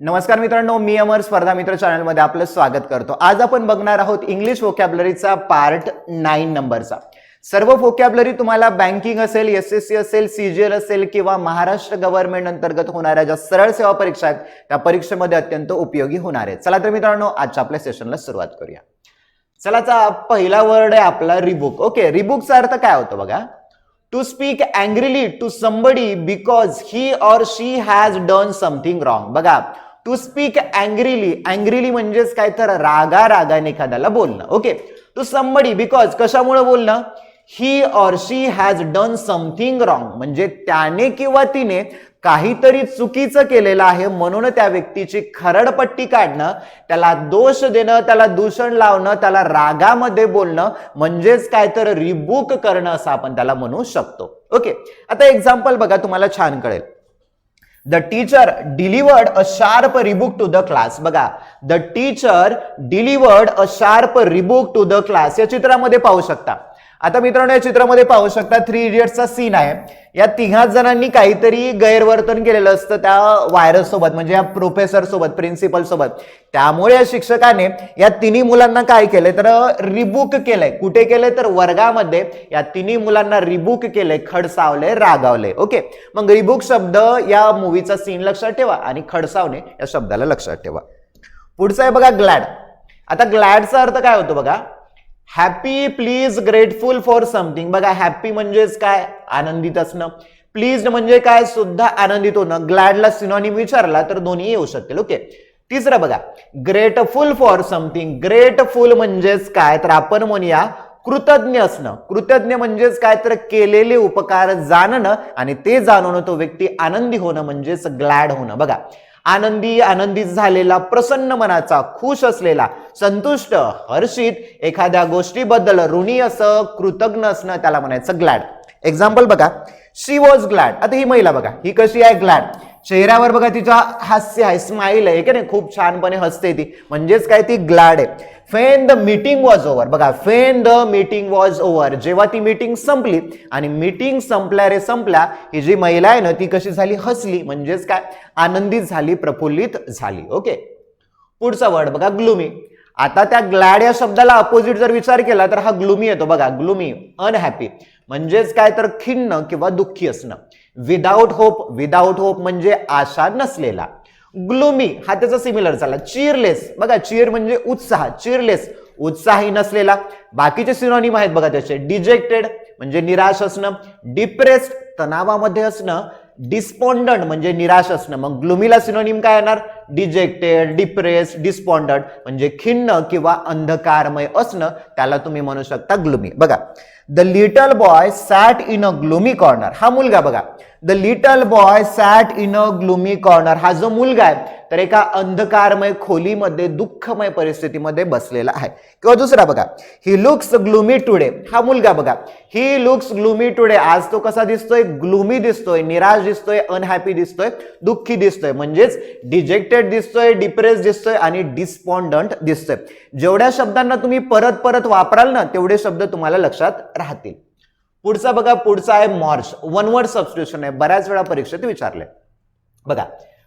नमस्कार मित्रांनो मी अमर स्पर्धा मित्र चॅनलमध्ये आपलं स्वागत करतो. आज आपण बघणार आहोत इंग्लिश वोकॅबलरीचा पार्ट नाईन नंबरचा सर्व वोकॅबलरी तुम्हाला बँकिंग असेल एस एस सी असेल सीजीएल असेल किंवा महाराष्ट्र गव्हर्नमेंट अंतर्गत होणाऱ्या ज्या सरळ सेवा परीक्षा आहेत त्या परीक्षेमध्ये अत्यंत उपयोगी होणार आहेत. चला तर मित्रांनो आजच्या आपल्या सेशनला सुरुवात करूया. चलाचा पहिला वर्ड आहे आपला रिबुक ओके रिबुकचा अर्थ काय होतो बघा? To speak angrily to somebody because he or she has done something wrong बघा टू स्पीक अँग्रीली अँग्रीली म्हणजेच काय? तर रागा रागाने एखाद्याला बोलणं. ओके टू समबडी बिकॉज कशामुळे बोलणं? He or she has done something wrong म्हणजे त्याने किंवा तिने काहीतरी चुकीचं केलेलं आहे म्हणून त्या व्यक्तीची खरडपट्टी काढणं त्याला दोष देणं त्याला दूषण लावणं त्याला रागामध्ये बोलणं म्हणजेच काय? तर रिबुक करणं असं आपण त्याला म्हणू शकतो. ओके आता एक्झाम्पल बघा तुम्हाला छान कळेल. The teacher delivered a sharp rebuke to the class बघा the teacher delivered a sharp rebuke to the class या चित्रामध्ये पाहू शकता. आता मित्रांनो या चित्रामध्ये पाहू शकता थ्री इडियट्सचा सीन आहे. या तिघा जणांनी काहीतरी गैरवर्तन केलेलं असतं त्या व्हायरस सोबत म्हणजे या प्रोफेसर सोबत प्रिन्सिपल सोबत. त्यामुळे या शिक्षकाने या तिन्ही मुलांना काय केलंय? तर रिबुक केलंय. कुठे केलंय? तर वर्गामध्ये या तिन्ही मुलांना रिबुक केलंय खडसावले रागावले. ओके मग रिबुक शब्द या मूवीचा सीन लक्षात ठेवा आणि खडसावणे या शब्दाला लक्षात ठेवा. पुढचा आहे बघा ग्लॅड आता ग्लॅडचा अर्थ काय होतो बघा? Happy pleased grateful for something बघा हॅपी म्हणजेच काय? आनंदित असणं. प्लीज म्हणजे काय? सुद्धा आनंदित होणं. ग्लॅडला सिनॉनिम विचारला तर दोन्ही येऊ शकतील. ओके तिसरं बघा. ग्रेटफुल फॉर समथिंग ग्रेटफुल म्हणजेच काय? तर आपण म्हणूया कृतज्ञ असणं. कृतज्ञ म्हणजेच काय? तर केलेले उपकार जाणणं आणि ते जाणवणं तो व्यक्ती आनंदी होणं म्हणजेच ग्लॅड होणं. बघा. आनंदी आनंदित झालेला प्रसन्न मनाचा खुश असलेला संतुष्ट हर्षित एखाद्या गोष्टीबद्दल ऋणी असं कृतज्ञ असणं त्याला म्हणायचं ग्लॅड. एक्झाम्पल बघा शी वॉज ग्लॅड आता ही महिला बघा ही कशी आहे? ग्लॅड चेहऱ्यावर बघा तिचा हास्य आहे स्माईल आहे की नाही? खूप छानपणे हसते ती. म्हणजेच काय ती ग्लॅड आहे. When the meeting was over बघा when the meeting was over जेव्हा ती मीटिंग संपली आणि मीटिंग संपल्या रे संपल्या ही जी महिला आहे ना ती कशी झाली? हसली. म्हणजेच काय? आनंदित झाली प्रफुल्लित झाली. ओके पुढचा वर्ड बघा ग्लुमी आता त्या ग्लॅड या शब्दाला अपोजिट जर विचार केला तर हा ग्लुमी येतो. बघा ग्लुमी अनहॅपी म्हणजेच काय तर खिन्न किंवा दुःखी असणं. विदाऊट होप विदाऊट होप म्हणजे आशा नसलेला. ग्लुमी हा त्याचा सिमिलर झाला. चिअरलेस बघा चिअर म्हणजे उत्साह चिअरलेस उत्साही नसलेला. बाकीचे सिनॉनिम आहेत बघा त्याचे. डिजेक्टेड म्हणजे निराश असणं. डिप्रेस्ड तणावामध्ये असणं. डिस्पॉन्डंट म्हणजे निराश असणं. मग ग्लुमीला सिनोनिम काय येणार? डिजेक्टेड डिप्रेस डिस्पॉन्डंट म्हणजे खिन्न किंवा अंधकारमय असणं त्याला तुम्ही म्हणू शकता ग्लुमी. बघा the little boy sat in a gloomy corner हा मुलगा बघा the little boy sat in a gloomy corner हा जो मुलगा आहे तर एका अंधकारमय खोलीमध्ये दुःखमय परिस्थितीमध्ये बसलेला आहे. किंवा दुसरा बघा ही लुक्स ग्लुमी टुडे हा मुलगा बघा ही लुक्स ग्लुमी टुडे आज तो कसा दिसतोय? ग्लुमी दिसतोय निराश दिसतोय अनहॅपी दिसतोय दुःखी दिसतोय. म्हणजेच डिजेक्टेड दिसतोय डिप्रेस दिसतोय आणि डिस्पॉन्डंट दिसतोय. जेवढ्या शब्दांना तुम्ही परत परत वापराल ना तेवढे शब्द तुम्हाला लक्षात राहतील. पुढचा बघा पुढचा आहे मॉर्च वन वर्ड सबस्क्रिप्शन आहे. बऱ्याच वेळा परीक्षेत विचारले बघा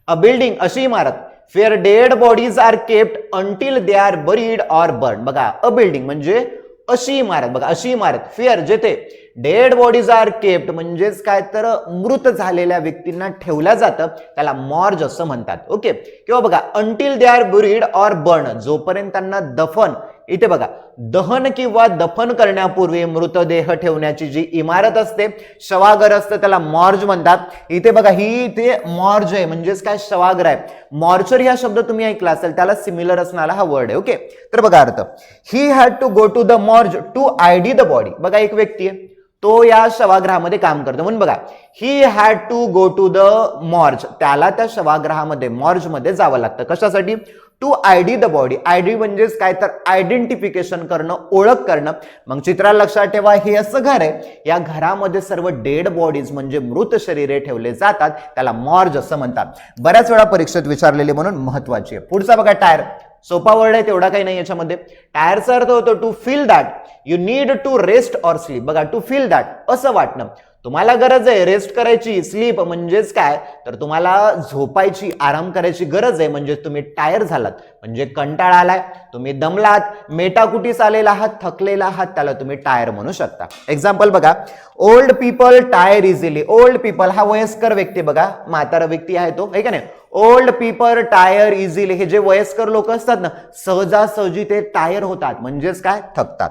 अ बिल्डिंग अशी इमारत. Where dead bodies are kept until they are buried or burn बघा अ बिल्डिंग म्हणजे अशी इमारत बघा अशी इमारत फिअर जेथे डेड बॉडीज आर केप्ट म्हणजेच काय तर मृत झालेल्या व्यक्तींना ठेवलं जातं त्याला मॉर्ज असं म्हणतात. ओके किंवा बघा until they are buried or burn जोपर्यंत त्यांना दफन इथे बघा दहन किंवा दफन करण्यापूर्वी मृतदेह ठेवण्याची जी इमारत असते शवागर असतं त्याला मॉर्ज म्हणतात. इथे बघा ही इथे मॉर्ज आहे म्हणजेच काय शवागर आहे. मॉर्चर हा शब्द तुम्ही ऐकला असेल त्याला सिमिलर असणारा हा वर्ड आहे ओके तर बघा अर्थ. He had to go to the morgue to ID the body बघा एक व्यक्ती आहे तो या शवाग्रहामध्ये काम करतो. म्हणून बघा he had to go to the morgue त्याला त्या शवाग्रहामध्ये मॉर्जमध्ये जावं लागतं. कशासाठी? To I D the body I D म्हणजेच काय? तर आयडेंटिफिकेशन करणं ओळख करणं. मग चित्राला लक्षात ठेवा हे असं घर आहे. या घरामध्ये सर्व डेड बॉडीज म्हणजे मृत शरीरे ठेवले जातात. त्याला मॉर्ज असं म्हणतात. बऱ्याच वेळा परीक्षेत विचारलेली म्हणून महत्वाची आहे. पुढचा बघा टायर सोपा वर्ड आहे तेवढा काही नाही याच्यामध्ये. टायरचा अर्थ होतो to feel that you need to rest or sleep बघा टू फील दॅट असं वाटणं. तुम्हाला गरज आहे रेस्ट करायची स्लीप म्हणजेच काय? तर तुम्हाला झोपायची आराम करायची गरज आहे. म्हणजे तुम्ही टायर झालात. म्हणजे कंटाळा आलाय. तुम्ही दमलात. मेटाकुटीस आलेला आहात थकलेला आहात त्याला तुम्ही टायर म्हणू शकता. एक्झाम्पल बघा. Old people tire easily old people हा वयस्कर व्यक्ती बघा. म्हातारा व्यक्ती आहे तो. का नाही? ओल्ड पीपल टायर इझिली हे जे वयस्कर लोक असतात ना सहजासहजी ते टायर होतात. म्हणजेच काय? थकतात.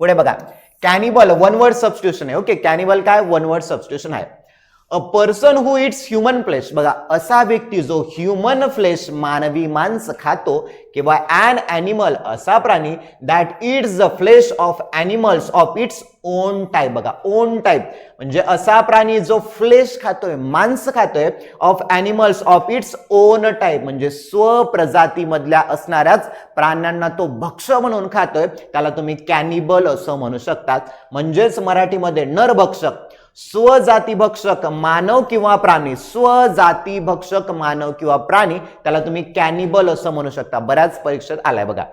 पुढे बघा. कॅनिबल वन वर्ड सबस्टिट्यूशन आहे. ओके कॅनिबल काय? वन वर्ड सबस्टिट्यूशन आहे. A person who eats human flesh बघा असा व्यक्ती जो ह्युमन फ्लेश मानवी मांस खातो किंवा अन ॲनिमल असा प्राणी that eats the flesh of animals of its own type बघा ओन टाईप म्हणजे असा प्राणी जो फ्लेश खातोय मांस खातोय of animals of its own type म्हणजे स्वप्रजातीमधल्या असणाऱ्याच प्राण्यांना तो भक्ष म्हणून खातोय. त्याला तुम्ही कॅनिबल असं म्हणू शकतात. म्हणजेच मराठीमध्ये नरभक्षक. स्वजाती भक्षक मानव किंवा प्राणी स्वजाती भक्षक मानव किंवा प्राणी त्याला तुम्ही कॅनिबल असं म्हणू शकता. बऱ्याच परीक्षेत आलाय बघा.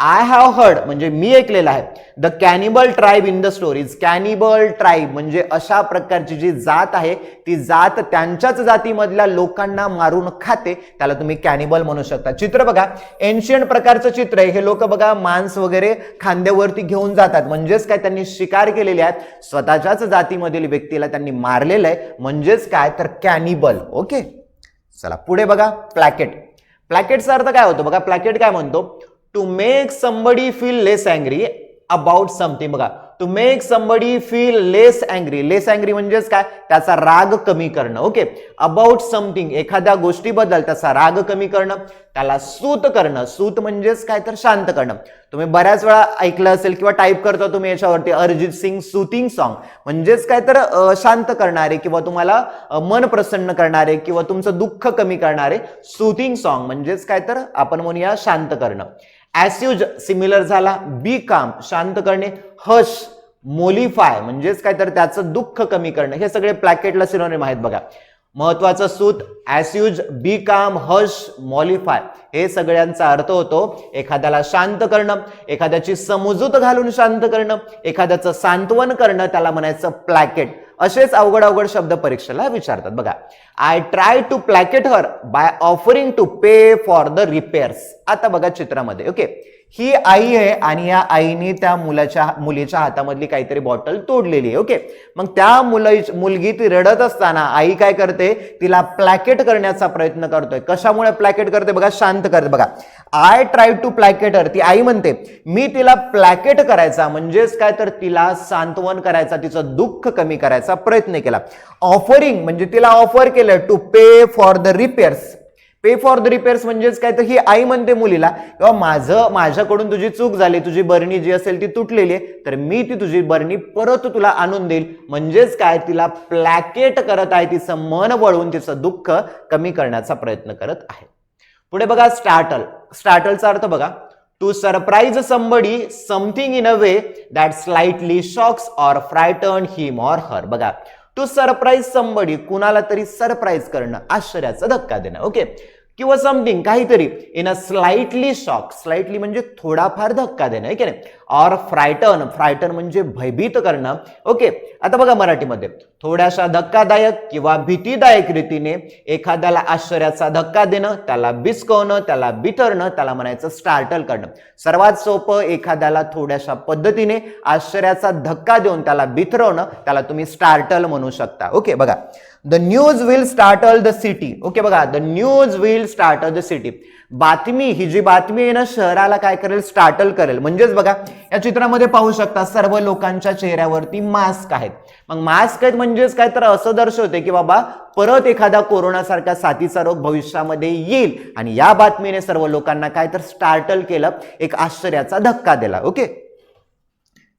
आय हॅव हर्ड म्हणजे मी ऐकलेलं आहे the cannibal tribe in the stories cannibal tribe म्हणजे अशा प्रकारची जी जात आहे ती जात त्यांच्याच जातीमधल्या लोकांना मारून खाते. त्याला तुम्ही कॅनिबल म्हणू शकता. चित्र बघा एन्शियंट प्रकारचं चित्र आहे. हे लोक बघा मांस वगैरे खांद्यावरती घेऊन जातात. म्हणजेच काय? त्यांनी शिकार केलेले आहेत. स्वतःच्याच जातीमधील व्यक्तीला त्यांनी मारलेलं आहे. म्हणजेच काय? तर कॅनिबल ओके चला पुढे बघा प्लॅकेट प्लॅकेटचा अर्थ काय होतो? बघा प्लॅकेट काय म्हणतो? To make somebody feel less angry about something बघा to make somebody feel less angry less angry म्हणजेच काय? त्याचा राग कमी करणं. ओके अबाउट समथिंग एखाद्या गोष्टीबद्दल त्याचा राग कमी करणं त्याला सूत करणं. सूत म्हणजेच काय? तर शांत करणं. तुम्ही बऱ्याच वेळा ऐकलं असेल किंवा टाईप करता तुम्ही याच्यावरती अरिजित सिंग सुथिंग सॉन्ग म्हणजेच काय? तर शांत करणारे किंवा तुम्हाला मन प्रसन्न करणारे किंवा तुमचं दुःख कमी करणारे सुथिंग सॉन्ग म्हणजेच काय? तर आपण म्हणूया शांत करणं. ॲस्यूज सिमिलर झाला बी काम शांत करणे हश मोलिफाय म्हणजेच काय तर त्याचं दुःख कमी करणं हे सगळे प्लॅकेटला सिनोनिम आहेत बघा. महत्वाचं सूत ॲस्यूज बी काम हश मॉलिफाय हे सगळ्यांचा अर्थ होतो एखाद्याला शांत करणं एखाद्याची समजूत घालून शांत करणं एखाद्याचं सांत्वन करणं त्याला म्हणायचं प्लॅकेट असेच अवघड अवघड शब्द परीक्षेला विचारतात. बघा I try to placate her by offering to pay for the repairs आता बघा चित्रामध्ये ओके ही आई आहे आणि या आईने त्या मुलाच्या मुलीच्या हातामधली काहीतरी बॉटल तोडलेली आहे ओके? मग त्या मुला मुलगी ती रडत असताना आई काय करते? तिला प्लॅकेट करण्याचा प्रयत्न करतोय. कशामुळे प्लॅकेट करते? बघा शांत करते. बघा आय ट्राय टू प्लॅकेटर ती आई म्हणते मी तिला प्लॅकेट करायचा म्हणजेच काय? तर तिला सांत्वन करायचा तिचं दुःख कमी करायचा प्रयत्न केला. ऑफरिंग म्हणजे तिला ऑफर केलं to pay for the repairs pay for the repairs म्हणजेच काय? तर ही आई म्हणते मुलीला किंवा माझं माझ्याकडून तुझी चूक झाली तुझी बरणी जी असेल ती तुटलेली आहे तर मी ती तुझी बरणी परत तुला आणून देईल. म्हणजेच काय? तिला प्लॅकेट करत आहे तिचं मन वळवून तिचं दुःख कमी करण्याचा प्रयत्न करत आहे. पुढे बघा स्टार्टल स्टार्टलचा अर्थ बघा to surprise somebody something in a way that slightly shocks or frightens him or her बघा टू सरप्राईज संबडी कुणाला तरी सरप्राईज करणं आश्चर्याचा धक्का देणं ओके किंवा समथिंग काहीतरी. In a slightly shock slightly म्हणजे थोडाफार धक्का देणं आहे की नाही? ऑर फ्रायटन फ्रायटन म्हणजे भयभीत करणं. ओके आता बघा मराठीमध्ये. थोड्याशा धक्कादायक किंवा भीतीदायक रीतीने एखाद्याला आश्चर्याचा धक्का देणं त्याला बिचकवणं त्याला बिथरणं त्याला म्हणायचं स्टार्टल करणं. सर्वात सोपं एखाद्याला थोड्याशा पद्धतीने आश्चर्याचा धक्का देऊन त्याला बिथरवणं त्याला तुम्ही स्टार्टल म्हणू शकता. ओके बघा. The news will startle the city okay बघा the news will startle the city बातमी ही जी बातमी आहे ना शहराला काय करेल? स्टार्टल करेल. म्हणजेच बघा या चित्रामध्ये पाहू शकता सर्व लोकांच्या चेहऱ्यावरती मास्क आहेत. मग मास्क आहेत म्हणजेच काय? तर असं दर्शवते की बाबा परत एखादा कोरोनासारखा साथीचा रोग भविष्यामध्ये येईल. आणि या बातमीने सर्व लोकांना काय तर स्टार्टल केलं एक आश्चर्याचा धक्का दिला. ओके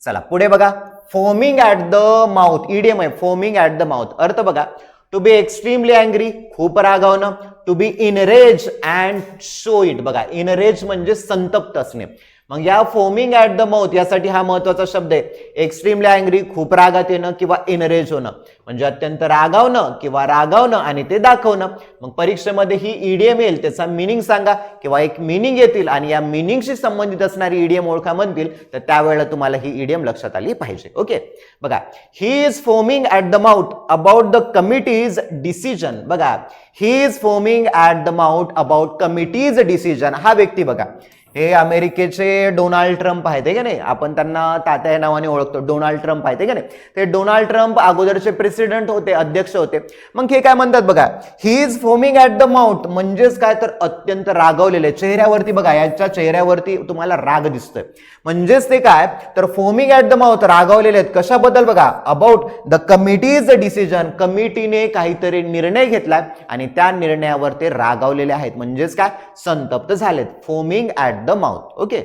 चला पुढे बघा. Foaming at the mouth idiom आहे. फोमिंग ऍट द माउथ अर्थ बघा. टू बी एक्स्ट्रीमली अँग्री खूप रागावणं to be enraged and show it बघा इनरेज म्हणजे संतप्त असणे. मग या फोमिंग ऍट द माउथ यासाठी हा महत्त्वाचा शब्द आहे. एक्स्ट्रीमली अँग्री खूप रागात येणं किंवा इनरेज होणं. म्हणजे अत्यंत रागावणं किंवा रागावणं आणि ते दाखवणं. मग परीक्षेमध्ये ही ईडीएम येईल त्याचा मिनिंग सांगा किंवा एक मिनिंग येतील आणि या मिनिंगशी संबंधित असणारी ईडीएम ओळखा म्हणतील तर त्यावेळेला तुम्हाला ही ईडीएम लक्षात आली पाहिजे. ओके बघा he is foaming at the mouth about the committee's decision बघा he is foaming at the mouth about committee's decision हा व्यक्ती बघा हे अमेरिकेचे डोनाल्ड ट्रम्प आहेत हे का नाही? आपण त्यांना तात्या या नावाने ओळखतो डोनाल्ड ट्रम्प आहेत हे का नाही? ते डोनाल्ड ट्रम्प अगोदरचे प्रेसिडेंट होते अध्यक्ष होते. मग हे काय म्हणतात बघा he is foaming at the mouth म्हणजेच काय तर अत्यंत रागवलेले चेहऱ्यावरती बघा याच्या चेहऱ्यावरती तुम्हाला राग दिसतोय. म्हणजेच ते काय? तर फोमिंग ऍट द माउथ रागवलेले आहेत. कशाबद्दल बघा? अबाउट द कमिटीज डिसिजन कमिटीने काहीतरी निर्णय घेतलाय आणि त्या निर्णयावर ते रागावलेले आहेत. म्हणजेच काय? संतप्त झालेत. फोमिंग द माउथ ओके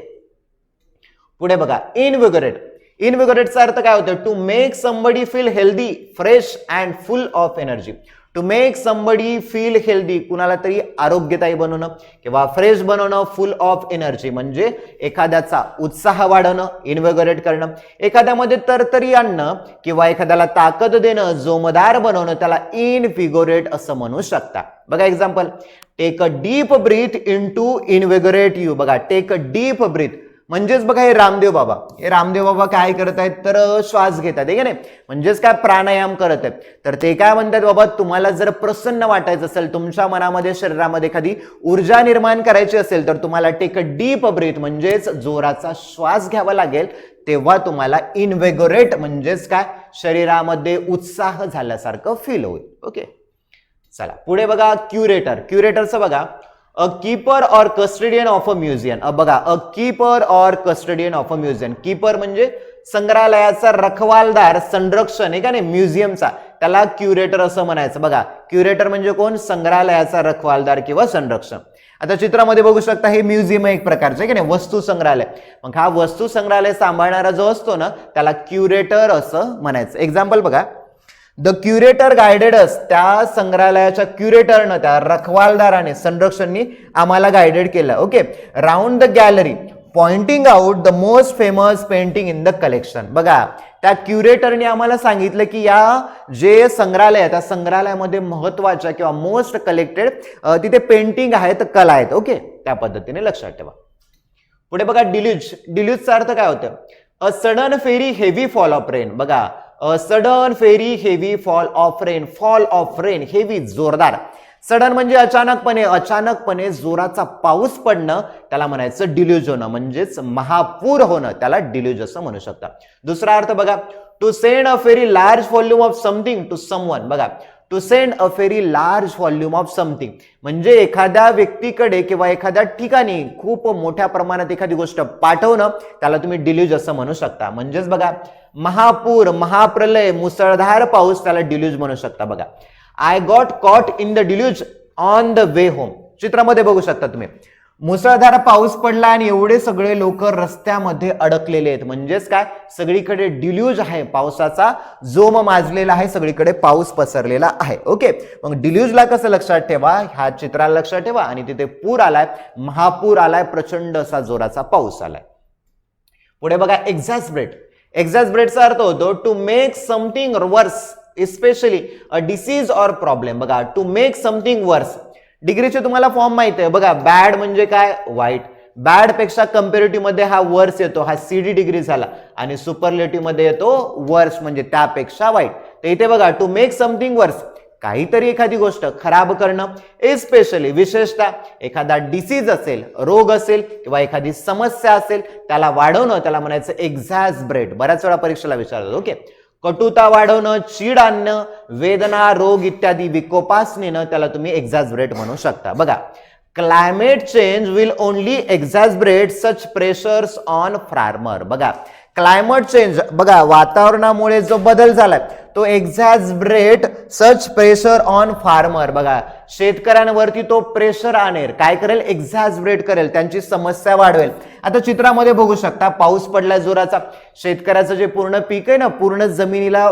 पुढे बघा इनविगोरेट इनविगोरेटचा अर्थ काय होतो to make somebody feel healthy fresh and full of energy to make somebody feel healthy कुणाला तरी आरोग्यदायी बनवणं किंवा फ्रेश बनवणं फुल ऑफ एनर्जी म्हणजे एखाद्याचा उत्साह वाढवणं इनविगोरेट करणं. एखाद्यामध्ये तरतरी आणणं किंवा एखाद्याला ताकद देणं जोमदार बनवणं त्याला इनफिगोरेट असं म्हणू शकता. बघा example take a deep breath in to invigorate you बघा टेक अ डीप ब्रीथ म्हणजेच बघा हे रामदेव बाबा. हे रामदेव बाबा काय करत आहेत? तर श्वास घेतात आहे की नाही? म्हणजेच काय? प्राणायाम करत आहेत. तर ते काय म्हणतात बाबा? तुम्हाला जर प्रसन्न वाटायचं असेल तुमच्या मनामध्ये शरीरामध्ये एखादी ऊर्जा निर्माण करायची असेल तर तुम्हाला टेक अ डीप ब्रीथ म्हणजेच जोराचा श्वास घ्यावा लागेल. तेव्हा तुम्हाला इनवेगोरेट म्हणजेच काय? शरीरामध्ये उत्साह झाल्यासारखं फील होईल. ओके चला. पुढे बघा क्युरेटर क्युरेटरचं बघा. A keeper or custodian of a museum बघा a keeper or custodian of a museum keeper म्हणजे संग्रहालयाचा रखवालदार संरक्षण आहे का नाही म्युझियमचा त्याला क्युरेटर असं म्हणायचं. बघा क्युरेटर म्हणजे कोण? संग्रहालयाचा रखवालदार किंवा संरक्षण आता चित्रामध्ये बघू शकता हे म्युझियम एक प्रकारचं आहे की नाही वस्तू संग्रहालय. मग हा वस्तू संग्रहालय सांभाळणारा जो असतो ना त्याला क्युरेटर असं म्हणायचं. एक्झाम्पल बघा. द क्युरेटर गायडेडस त्या संग्रहालयाच्या क्युरेटरनं त्या रखवालदाराने संरक्षणनी आम्हाला गायडेड केलं. Okay round the gallery pointing out the most famous painting in the collection बघा त्या क्युरेटरने आम्हाला सांगितलं की या जे संग्रहालय आहे त्या संग्रहालयामध्ये महत्त्वाच्या किंवा मोस्ट कलेक्टेड तिथे पेंटिंग आहेत कला आहेत. ओके त्या पद्धतीने लक्षात ठेवा. पुढे बघा डिल्यूज डिल्यूजचा अर्थ काय होतं? A sudden very heavy fall of rain बघा sudden very heavy fall of rain fall of rain heavy जोरदार. सडन म्हणजे अचानकपणे अचानकपणे जोराचा पाऊस पडणं त्याला म्हणायचं डिल्युजन होणं म्हणजेच महापूर होणं त्याला डिल्युज असं म्हणू शकता दुसरा अर्थ बघा to send a very large volume of something to someone बघा to send a very large volume of something म्हणजे एखाद्या व्यक्तीकडे किंवा एखाद्या ठिकाणी खूप मोठ्या प्रमाणात एखादी गोष्ट पाठवणं त्याला तुम्ही डिल्यूज असं म्हणू शकता. म्हणजेच बघा महापूर महाप्रलय मुसळधार पाऊस त्याला डिल्यूज म्हणू शकता बघा. I got caught in the deluge on the way home चित्रामध्ये बघू शकता तुम्ही. मुसळधार पाऊस पडला आणि एवढे सगळे लोक रस्त्यामध्ये अडकलेले आहेत. म्हणजेच काय? सगळीकडे डिल्यूज आहे पावसाचा. जोम माजलेला आहे सगळीकडे पाऊस पसरलेला आहे. ओके मग डिल्यूजला कसं लक्षात ठेवा? ह्या चित्राला लक्षात ठेवा आणि तिथे पूर आलाय. महापूर आलाय प्रचंड असा जोराचा पाऊस आलाय. पुढे बघा एक्झॅस्ब्रेट एक्झॅस्ब्रेटचा अर्थ होतो to make something worse especially a disease or problem बघा टू मेक समथिंग वर्स डिग्रीचे तुम्हाला फॉर्म माहिती आहे. बघा बॅड म्हणजे काय? वाईट बॅडपेक्षा कम्पेरेटिव्हमध्ये हा वर्स येतो. हा सीडी डिग्री झाला. आणि सुपरलेटिव्हमध्ये येतो वर्स म्हणजे त्यापेक्षा वाईट तर इथे बघा टू मेक समथिंग वर्स काहीतरी एखादी गोष्ट खराब करणं एस्पेशली विशेषतः एखादा डिसीज असेल रोग असेल किंवा एखादी समस्या असेल त्याला वाढवणं त्याला म्हणायचं एक्झॅस्ब्रेट बऱ्याच वेळा परीक्षेला विचारतात ओके कटुता वाढवणं चीड आणणं वेदना रोग इत्यादी विकोपास नेणं त्याला तुम्ही एक्झॅजब्रेट म्हणू शकता. बघा climate change will only exacerbate such pressures on farmer बघा क्लायमेट चेंज बघा वातावरणामुळे जो बदल झालाय तो exacerbate such pressure on farmer बघा शेतकऱ्यांवरती तो प्रेशर आणेल. काय करेल? एक्झॅजब्रेट करेल. त्यांची समस्या वाढवेल. आता चित्रामध्ये बघू शकता पाऊस पडला जोराचा. शेतकऱ्याचं जे पूर्ण पीक आहे ना पूर्ण जमिनीला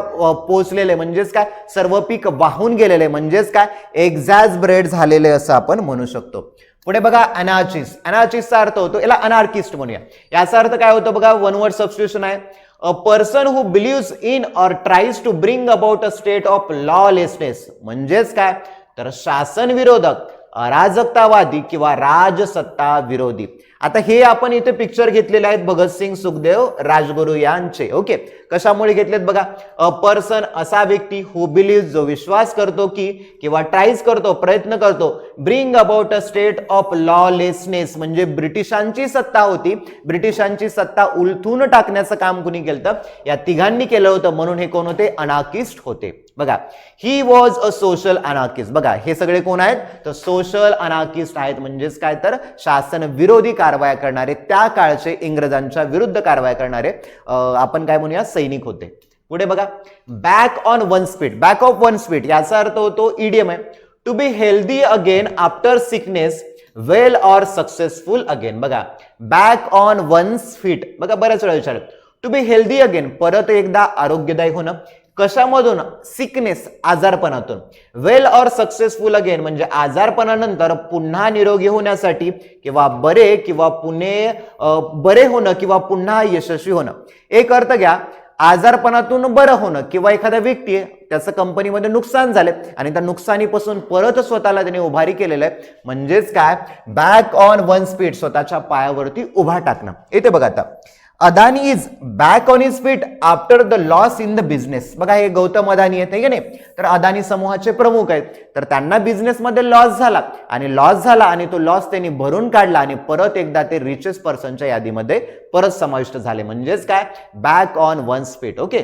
पोचलेले. म्हणजेच काय? सर्व पीक वाहून गेलेले. म्हणजेच काय? एक्झॅजब्रेट झालेले असं आपण म्हणू शकतो. पुढे बघा अनार्चिस अनार्चिसचा अर्थ होतो याला अनार्किस्ट म्हणूया. याचा अर्थ काय होतो बघा वन वर्ड सबस्टिट्यूशन आहे. A person who believes in or tries to bring about a state of lawlessness म्हणजेच काय? तर शासन विरोधक अराजकतावादी किंवा राजसत्ता विरोधी आता हे आपण इथे पिक्चर घेतलेले आहेत भगतसिंग सुखदेव राजगुरू यांचे. ओके कशामुळे घेतलेत बघा? अ पर्सन असा व्यक्ती हु बिलीव्ह जो विश्वास करतो की किंवा ट्राईज करतो प्रयत्न करतो bring about a state of lawlessness म्हणजे ब्रिटिशांची सत्ता होती. ब्रिटिशांची सत्ता उलथून टाकण्याचं काम कुणी केलं या तिघांनी केलं होतं. म्हणून हे कोण होते? अनाकिस्ट होते. बघा ही वॉज अ सोशल अनाकिस्ट बघा हे सगळे कोण आहेत? तर सोशल अनाकिस्ट आहेत. म्हणजेच काय तर? शासन विरोधी कारवाया करणारे त्या काळचे इंग्रजांच्या विरुद्ध कारवाया करणारे आपण काय म्हणूया सैनिक होते. पुढे बघा back on one speed back of one speed याचा अर्थ होतो ईडीएम आहे. To be healthy again after sickness well or successful again बघा बॅक ऑन वन स्पीड बघा बऱ्याच वेळा विचार टू बी हेल्दी अगेन परत एकदा आरोग्यदायी होणं. कशामधून? सिकनेस आजारपणातून. वेल ऑर सक्सेसफुल अगेन म्हणजे आजारपणानंतर पुन्हा निरोगी होण्यासाठी किंवा बरे किंवा पुणे बरे होणं किंवा पुन्हा यशस्वी होणं. एक अर्थ घ्या आजारपणातून बरं होणं किंवा एखादा व्यक्ती त्याचं कंपनीमध्ये नुकसान झाले आणि त्या नुकसानीपासून परत स्वतःला त्याने उभारी केलेलं आहे म्हणजेच काय? बॅक ऑन वन स्पीड स्वतःच्या पायावरती उभा टाकणं. येते बघा आता. Adani is back on is fit after the loss in the business बघा हे गौतम अदानी आहेत की नाही? तर अदानी समूहाचे प्रमुख आहेत. तर त्यांना बिझनेसमध्ये लॉस झाला. आणि लॉस झाला आणि तो लॉस त्यांनी भरून काढला आणि परत एकदा ते रिचेस्ट पर्सनच्या यादीमध्ये परत समाविष्ट झाले. म्हणजेच काय? Back on one speed okay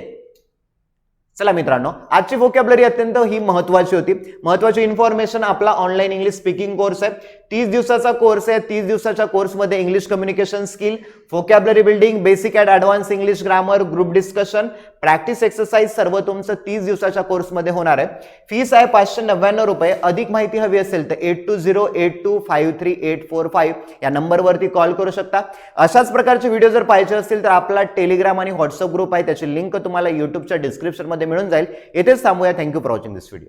चला मित्रांनो आजची वोकॅबलरी अत्यंत ही महत्वाची होती. महत्वाची इन्फॉर्मेशन आपला ऑनलाईन इंग्लिश स्पीकिंग कोर्स आहे. तीस दिवसाचा कोर्स आहे. तीस दिवसाच्या कोर्समध्ये English communication skill vocabulary building basic and advance English grammar group discussion practice exercise सर्व तुमचं तीस दिवसाच्या कोर्समध्ये होणार आहे. फीस आहे पाचशे नव्याण्णव रुपये. अधिक माहिती हवी असेल तर eight two zero eight two five three eight four five या नंबरवरती कॉल करू शकता. अशाच प्रकारचे व्हिडिओ जर पाहिजे असतील तर आपला टेलिग्राम आणि व्हॉट्सअप ग्रुप आहे. त्याची लिंक तुम्हाला युट्यूबच्या डिस्क्रिप्शनमध्ये मिळून जाईल. येथेच थांबूया. Thank you for watching this video